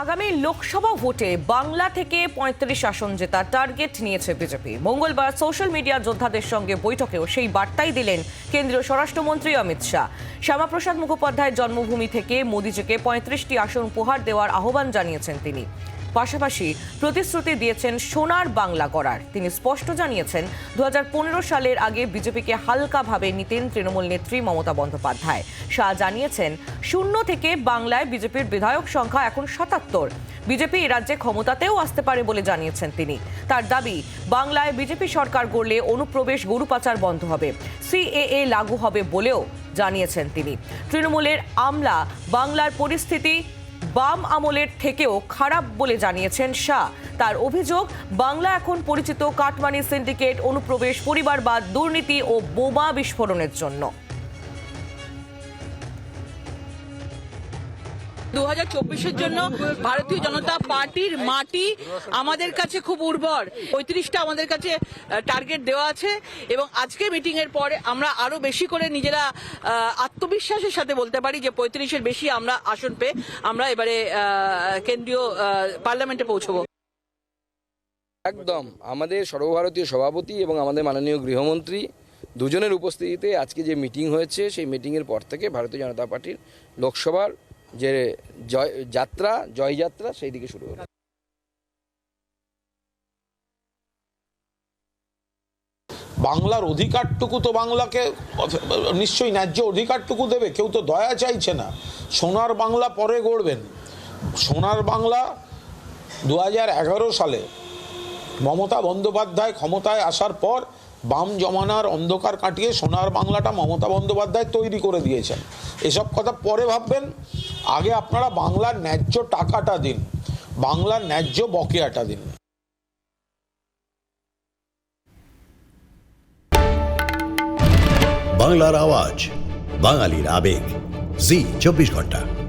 আগামী লোকসভা ভোটে বাংলা থেকে পঁয়ত্রিশ আসন জেতার টার্গেট নিয়েছে বিজেপি। মঙ্গলবার সোশ্যাল মিডিয়া যোদ্ধাদের সঙ্গে বৈঠকেও সেই বার্তাই দিলেন কেন্দ্রীয় স্বরাষ্ট্রমন্ত্রী অমিত শাহ। শ্যামাপ্রসাদ মুখোপাধ্যায়ের জন্মভূমি থেকে মোদীজিকে পঁয়ত্রিশটি আসন উপহার দেওয়ার আহ্বান জানিয়েছেন তিনি। পাশাপাশি প্রতিশ্রুতি দিয়েছেন সোনার বাংলা করার তিনি স্পষ্ট জানিয়েছেন দু হাজার পনেরো সালের আগে বিজেপিকে হালকাভাবে নিতেন তৃণমূল নেত্রী মমতা বন্দ্যোপাধ্যায়। শাহ জানিয়েছেন, শূন্য থেকে বাংলায় বিজেপির বিধায়ক সংখ্যা এখন সাতাত্তর। বিজেপি এ রাজ্যে ক্ষমতাতেও আসতে পারে বলে জানিয়েছেন তিনি। তার দাবি, বাংলায় বিজেপি সরকার গড়লে অনুপ্রবেশ গরু পাচার বন্ধ হবে, সিএএ লাগু হবে বলেও জানিয়েছেন তিনি। তৃণমূলের আমলা, বাংলার পরিস্থিতি বাম আমলের থেকেও খারাপ বলে জানিয়েছেন শাহ। তার অভিযোগ, বাংলা এখন পরিচিত কাটমানি সিন্ডিকেট অনুপ্রবেশ পরিবারবাদ দুর্নীতি ও বোমা বিস্ফোরণের জন্য। দু হাজার জন্য ভারতীয় জনতা পার্টির মাটি আমাদের কাছে খুব উর্বর। পঁয়ত্রিশটা আমাদের কাছে টার্গেট দেওয়া আছে এবং আজকে মিটিং এর পরে আমরা আরও বেশি করে নিজেরা আত্মবিশ্বাসের সাথে বলতে পারি যে পঁয়ত্রিশের বেশি আমরা আসন পেয়ে আমরা এবারে কেন্দ্রীয় পার্লামেন্টে পৌঁছবো। একদম। আমাদের সর্বভারতীয় সভাপতি এবং আমাদের মাননীয় গৃহমন্ত্রী দুজনের উপস্থিতিতে আজকে যে মিটিং হয়েছে, সেই মিটিংয়ের পর থেকে ভারতীয় জনতা পার্টির লোকসভার যে জয়, যাত্রা, জয়যাত্রা সেই দিকে শুরু হলো। বাংলার অধিকারটুকু তো বাংলাকে, নিশ্চয়ই ন্যায্য অধিকারটুকু দেবে, কেউ তো দয়া চাইছে না। সোনার বাংলা পরে গড়বেন। সোনার বাংলা দু হাজার এগারো সালে মমতা বন্দ্যোপাধ্যায় ক্ষমতায় আসার পর বাম জমানার অন্ধকার কাটিয়ে সোনার বাংলাটা মমতা বন্দ্যোপাধ্যায় তৈরি করে দিয়েছেন। এসব কথা পরে ভাববেন। আগে আপনারা বাংলার ন্যায্য টাকাটা দিন। বাংলার ন্যায্য বকেয়াটা দিন। বাংলার আওয়াজ, বাঙালির আবেগ। জি, চব্বিশ ঘণ্টা।